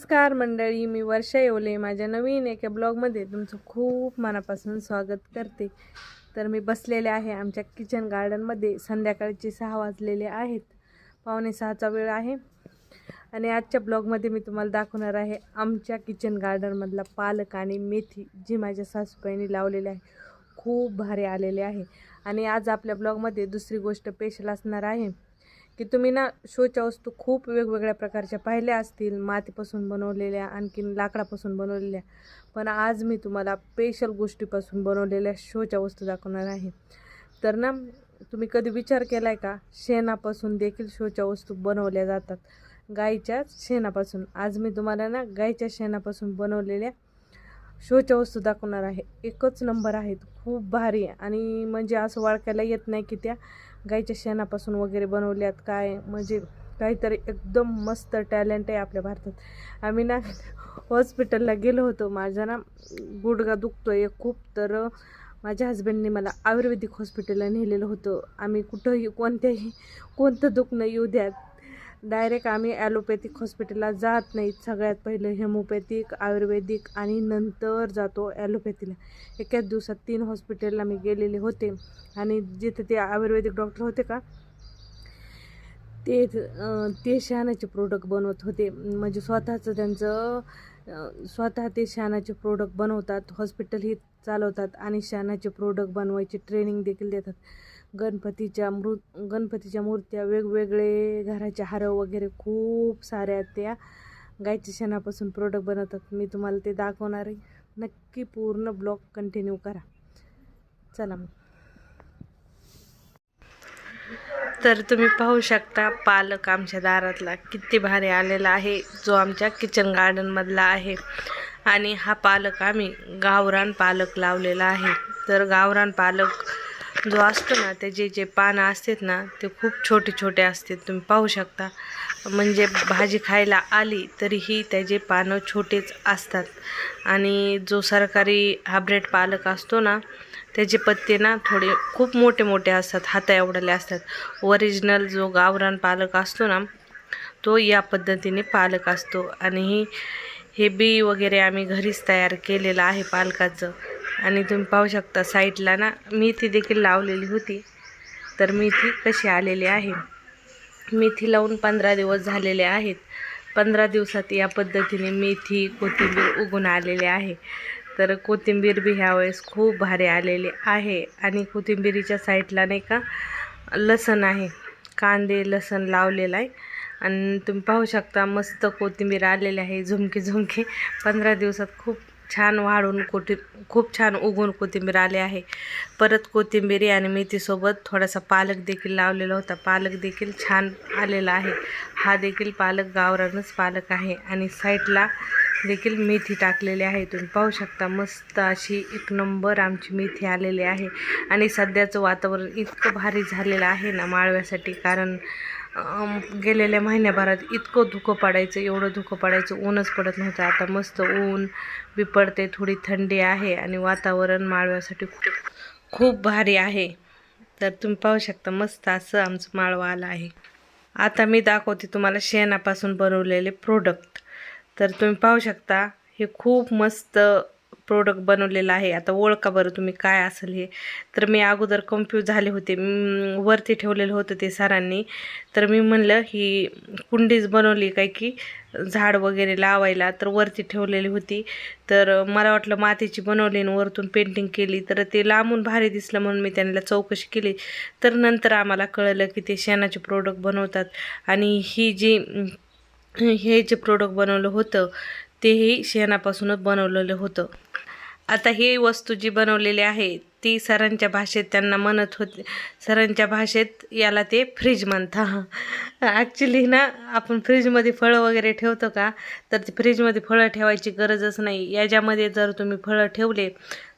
नमस्कार मंडळी मी वर्षा येवले. माझ्या नवीन एका ब्लॉगमध्ये तुमचं खूप मनापासून स्वागत करते. तर मी बसलेले आहे आमच्या किचन गार्डनमध्ये संध्याकाळचे सहा वाजलेले आहेत. पावणे सहाचा वेळ आहे. आणि आजच्या ब्लॉगमध्ये मी तुम्हाला दाखवणार आहे आमच्या किचन गार्डनमधला पालक आणि मेथी जी माझ्या सासूबाईंनी लावलेली आहे. खूप भारी आलेले आहे. आणि आज आपल्या ब्लॉगमध्ये दुसरी गोष्ट स्पेशल असणार आहे. की तुम्ही ना शोच्या वस्तू खूप वेगवेगळ्या प्रकारच्या पाहिल्या असतील. मातीपासून बनवलेल्या आणखीन लाकडापासून बनवलेल्या. पण आज मी तुम्हाला स्पेशल गोष्टीपासून बनवलेल्या शोच्या वस्तू दाखवणार आहे. तर ना तुम्ही कधी विचार केला आहे का? शेणापासून देखील शोच्या वस्तू बनवल्या जातात. गाईच्या शेणापासून. आज मी तुम्हाला ना गाईच्या शेणापासून बनवलेल्या शोच्या वस्तू दाखवणार आहे. एकच नंबर आहेत. खूप भारी आणि म्हणजे असं वाळकायला येत नाही की त्या गाईच्या शेणापासून वगैरे बनवल्यात काय म्हणजे काहीतरी एकदम मस्त टॅलेंट आहे आपल्या भारतात. आम्ही ना हॉस्पिटलला गेलो होतो. माझा ना गुडघा दुखतो आहे खूप. तर माझ्या हस्बंडने मला आयुर्वेदिक हॉस्पिटलला नेलेलं होतं. आम्ही कुठंही कोणत्याही कोणतं दुखणं येऊ द्यात. डायरेक्ट आम्ही ॲलोपॅथिक हॉस्पिटलला जात नाहीत. सगळ्यात पहिलं हेमोपॅथिक आयुर्वेदिक आणि नंतर जातो ॲलोपॅथीला. एकाच दिवसात तीन हॉस्पिटलला मी गेलेले होते. आणि जिथे ते आयुर्वेदिक डॉक्टर होते का ते ते शहाणाचे प्रोडक्ट बनवत होते. म्हणजे स्वतःचं त्यांचं स्वतः ते शहाणाचे प्रोडक्ट बनवतात हॉस्पिटलही चालवतात आणि शहाणाचे प्रोडक्ट बनवायचे ट्रेनिंग देखील देतात. गणपतीच्या मृ गणपतीच्या मूर्त्या वेगवेगळे घराचे हारं वगैरे खूप साऱ्या त्या. गायच्या शेणापासून प्रोडक्ट बनवतात. मी तुम्हाला ते दाखवणार आहे. नक्की पूर्ण ब्लॉग कंटिन्यू करा. चला मग. तर तुम्ही पाहू शकता पालक आमच्या दारातला किती भारी आलेला आहे. जो आमच्या किचन गार्डनमधला आहे. आणि हा पालक आम्ही गावरान पालक लावलेला आहे. तर गावरान पालक जो असतो ना त्याचे जे पानं असतात ना ते खूप छोटे छोटे असतात. तुम्ही पाहू शकता. म्हणजे भाजी खायला आली तरीही त्याचे पानं छोटेच असतात. आणि जो सरकारी हायब्रेड पालक असतो ना त्याचे पत्ते ना थोडे खूप मोठे मोठे असतात. हाता एवढले असतात. ओरिजिनल जो गावरान पालक असतो ना तो या पद्धतीने पालक असतो. आणि ही हे बी वगैरे आम्ही घरीच तयार केलेलं आहे पालकाचं. आणि तुम्ही पाहू शकता साईडला ना मेथी देखील लावलेली होती. तर मेथी कशी आलेली आहे? मेथी लावून पंधरा दिवस झालेले आहेत. पंधरा दिवसात या पद्धतीने मेथी कोथिंबीर उगून आलेले आहे. तर कोथिंबीर बी ह्या वेळेस खूप भारी आलेली आहे. आणि कोथिंबीरीच्या साईडला नाही का लसण आहे. कांदे लसण लावलेलं आहे. आणि तुम्ही पाहू शकता मस्त कोथिंबीर आलेली आहे. झुमके झुमके पंधरा दिवसात खूप छान वाढून कोथि खूप छान उगून कोथिंबीर आले आहे. परत कोथिंबीरी आणि मेथीसोबत थोडासा पालक देखील लावलेला होता. पालक देखील छान आलेला आहे. हा देखील पालक गावरानच पालक आहे आणि साईडला देखील मेथी टाकलेली आहे. तुम्ही पाहू शकता मस्त अशी एक नंबर आमची मेथी आलेली आहे. आणि सध्याचं वातावरण इतकं भारी झालेलं आहे ना माळव्यासाठी कारण गेलेल्या महिन्याभरात इतकं धुकं पडायचं एवढं धुकं पडायचं ऊनच पडत नव्हतं. आता मस्त ऊन बी पडते थोडी थंडी आहे आणि वातावरण माळव्यासाठी खूप खूप भारी आहे. तर तुम्ही पाहू शकता मस्त असं आमचं माळवा आलं आहे. आता मी दाखवते तुम्हाला शेणापासून बनवलेले प्रोडक्ट तर तुम्ही पाहू शकता हे खूप मस्त प्रोडक्ट बनवलेलं आहे. आता ओळखा बरं तुम्ही काय असेल हे. तर मी अगोदर कन्फ्यूज झाले होते. वरती ठेवलेलं होतं ते सरांनी. तर मी म्हणलं ही कुंडीच बनवली काय की झाड वगैरे लावायला तर वरती ठेवलेली होती. तर मला वाटलं मातीची बनवली आणि वरतून पेंटिंग केली. तर ते लांबून भारी दिसलं म्हणून मी त्यांना चौकशी केली. तर नंतर आम्हाला कळलं की ते शेणाचे प्रोडक्ट बनवतात. आणि ही जी हे जे प्रोडक्ट बनवलं होतं तेही शेणापासूनच बनवलेलं होतं. आता ही वस्तू जी बनवलेली आहे ती सरांच्या भाषेत त्यांना म्हणत होते सरांच्या भाषेत याला ते फ्रीज म्हणता. ॲक्च्युली ना आपण फ्रीजमध्ये फळं वगैरे ठेवतो का? तर ते फ्रीजमध्ये फळं ठेवायची गरजच नाही. याच्यामध्ये जर तुम्ही फळं ठेवले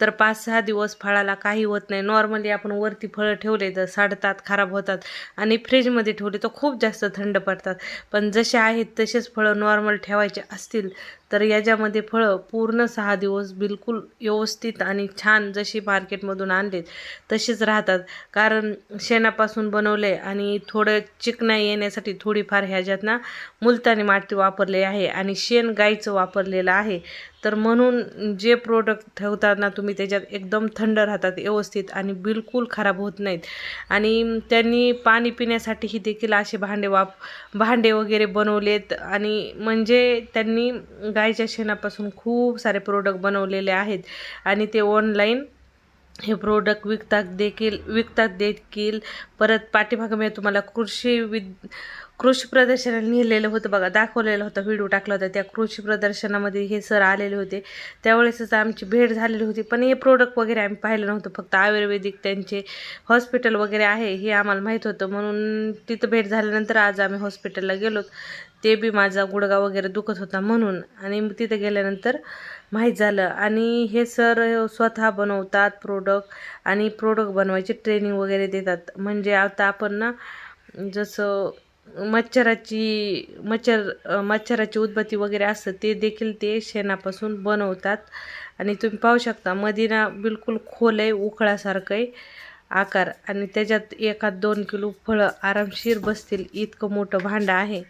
तर पाच सहा दिवस फळाला काही होत नाही. नॉर्मली आपण वरती फळं ठेवले तर सडतात खराब होतात आणि फ्रीजमध्ये ठेवले तर खूप जास्त थंड पडतात. पण जसे आहेत तसेच फळं नॉर्मल ठेवायचे असतील तर याच्यामध्ये फळं पूर्ण सहा दिवस बिलकुल व्यवस्थित आणि छान जशी मार्केटमधून आणलेत तशीच राहतात. कारण शेणापासून बनवले आणि थोडं चिकना येण्यासाठी थोडीफार ह्याच्यात ना मुलतानी माती वापरली आहे आणि शेण गाईचं वापरलेलं आहे. तर म्हणून जे प्रोडक्ट ठेवताना तुम्ही त्याच्यात एकदम थंड राहतात व्यवस्थित आणि बिलकुल खराब होत नाहीत. आणि त्यांनी पाणी पिण्यासाठीही देखील असे भांडे वाप भांडे वगैरे बनवलेत. आणि म्हणजे त्यांनी गाईच्या शेणापासून खूप सारे प्रोडक्ट बनवलेले आहेत. आणि ते ऑनलाईन हे प्रोडक्ट विकतात देखील विकतात देखील. परत पाठीमागं मी तुम्हाला कृषी विद कृषी प्रदर्शनाला लिहिलेलं होतं बघा. दाखवलेलं होतं व्हिडिओ टाकला होता. त्या कृषी प्रदर्शनामध्ये हे सर आलेले होते. त्यावेळेसच आमची भेट झालेली होती. पण हे प्रोडक्ट वगैरे आम्ही पाहिलं नव्हतं. फक्त आयुर्वेदिक त्यांचे हॉस्पिटल वगैरे आहे हे आम्हाला माहीत होतं. म्हणून तिथं भेट झाल्यानंतर आज आम्ही हॉस्पिटलला गेलो. ते बी माझा गुडगा वगैरे दुखत होता म्हणून. आणि मग तिथं गेल्यानंतर माहीत झालं. आणि हे सर स्वतः बनवतात प्रोडक्ट आणि प्रोडक्ट बनवायची ट्रेनिंग वगैरे देतात. म्हणजे आता आपण ना जसं मच्छराची मच्छर मच्छराची उदबत्ती वगैरे असतं ते देखील ते शेणापासून बनवतात. आणि तुम्ही पाहू शकता मदिना बिलकुल खोल आहे उकळासारखं आहे आकार. आणि त्याच्यात एखाद दोन किलो फळं आरामशीर बसतील. इतकं मोठं भांडं आहे.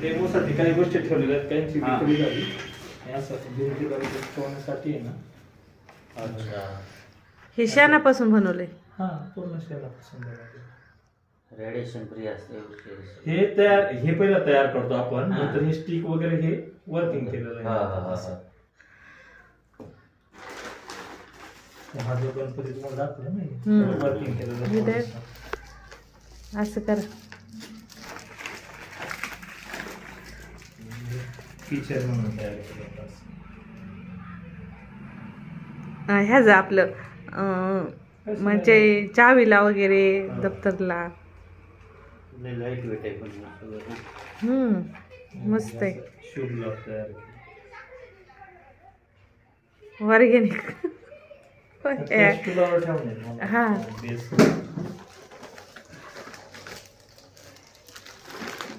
डेमोसाठी काही गोष्टी ठेवलेल्या आहेत काहींची हा. विक्री झाली आणि असं वगैरे ठेवण्यासाठी आहे ना अच्छा हे शेणापासून बनवलंय हा पूर्ण शेणापासून बनवलेलं. रेडिएशन फ्री असते. हे तयार हे पहिलं तयार करतो आपण हा. नंतर हे स्टिक वगैरे हे वर्किंग केलेलं हा, हा, आहे हा, असं. हा. जो गणपती तुम्हाला दाखवला हम्म. ना वर्किंग केलेलं हे आहे ते-. असं करा फीचर म्हणून तयार केलं होतं असं. अं, ह्याचं आपलं म्हणजे चावीला वगैरे दप्तरला लाइट वेट आहे पण मस्त आहे शुभ लाभ तयार. ऑर्गॅनिक. हा.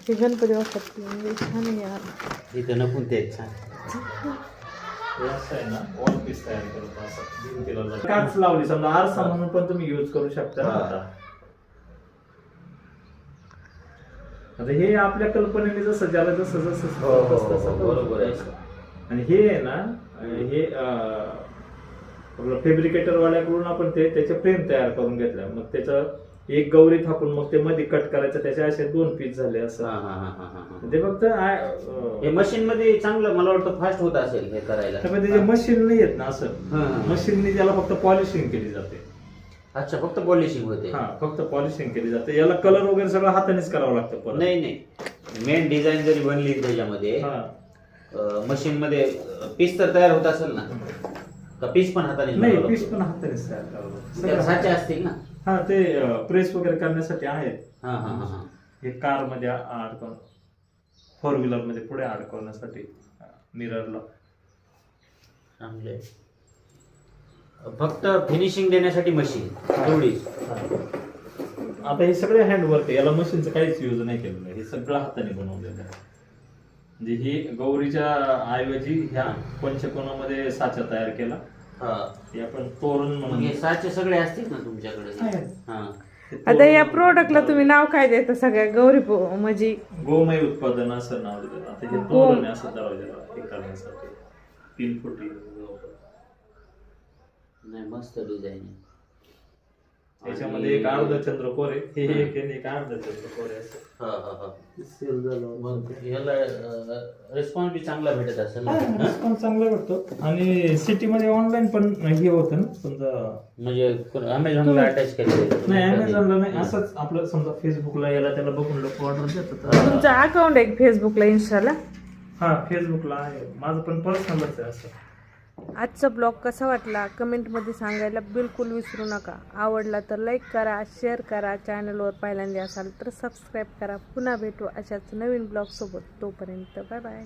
ते गणपती म्हणजे छान आहे यार इथं नकून ते छान हे असं आहे ना वॉल पीस तयार करत असं भिंतीला लावलं. काच लावली समजा आरसा म्हणून पण तुम्ही युज करू शकता हा. आता हे आपल्या कल्पनेने जसं ज्याला जसं जसं हो, हो, हो, बरोबर आहे. आणि हे आहे ना हे अं, आपलं फेब्रिकेटर वाल्याकडून आपण ते त्याचे फ्रेम तयार करून घेतल्या मग त्याचं एक गौरी थापून मग ते मध्ये कट करायचं त्याचे असे दोन पीस झाले असं. हा हा हा हा हा. ते फक्त आ- अं, हे मशीन मध्ये चांगलं मला वाटतं फास्ट होत असेल हे करायला. त्यामुळे त्याचे मशीन नाही येत ना असं. मशीनने त्याला फक्त पॉलिशिंग केली जाते. अच्छा फक्त पॉलिशिंग होते. हा फक्त पॉलिशिंग केली जाते. याला कलर वगैरे सगळं हातानेच करावं लागतं परत. नाही नाही. मेन डिझाईन जरी बनली त्याच्यामध्ये मशीन मध्ये पीस तर तयार होत असेल ना. का पीस पण हाताने नाही पीस? पण हातानेच तयार करावं लागतं. त्याला सगळं साचे असतील ना? हा ते प्रेस वगैरे करण्यासाठी आहेत. हा हा हा हा. हे कारमध्ये अडकवून फोर व्हीलरमध्ये पुढे अडकवण्यासाठी मिररला चांगले फक्त फिनिशिंग देण्यासाठी मशीन तेवढीच आता हे सगळे हँडवर्क आहे. याला मशीनचं काहीच यूज नाही केलेलं आहे. हे सगळं हाताने बनवलेलं आहे. म्हणजे ही गौरीच्या ऐवजी ह्या पंचकोनामध्ये साचा तयार केला. हा. हे आपण तोरण म्हणून. हे साचे सगळे असतील ना तुमच्याकडे. हा. आता या प्रोडक्टला तुम्ही नाव काय देता सगळ्या गौरी पो म्हणजे? गोमय उत्पादन असं नाव दिलं. आता हे गोम- तोरण आहे असं दरवाजाला हे करण्यासाठी. तीन फुटी. नाही मस्त डिझाईन आहे. त्याच्यामध्ये एक अर्ध चंद्र कोरे. हे. एक आणि एक अर्ध चंद्र कोरे असं. हा हा हा. सेल झालं. मग रिस्पॉन्स बी चांगला भेटत असेल ना? हा? रिस्पॉन्स चांगला भेटतो. आणि सिटीमध्ये ऑनलाईन पण हे होतं ना समजा म्हणजे अमेझॉनला अटॅच नाही अमेझॉनला नाही. असंच आपलं समजा फेसबुकला याला त्याला बघून लोक ऑर्डर देतात. तुमचं अकाउंट आहे फेसबुकला इन्स्टाला हा फेसबुकला आहे. माझं पण पर्सनलच आहे असं. आजचा ब्लॉग कसा वाटला कमेंटमध्ये सांगायला बिलकुल विसरू नका. आवडला तर लाईक करा शेअर करा चॅनलवर पहिल्यांदा असाल तर सबस्क्राईब करा. पुन्हा भेटू अशाच नवीन ब्लॉगसोबत. तोपर्यंत बाय बाय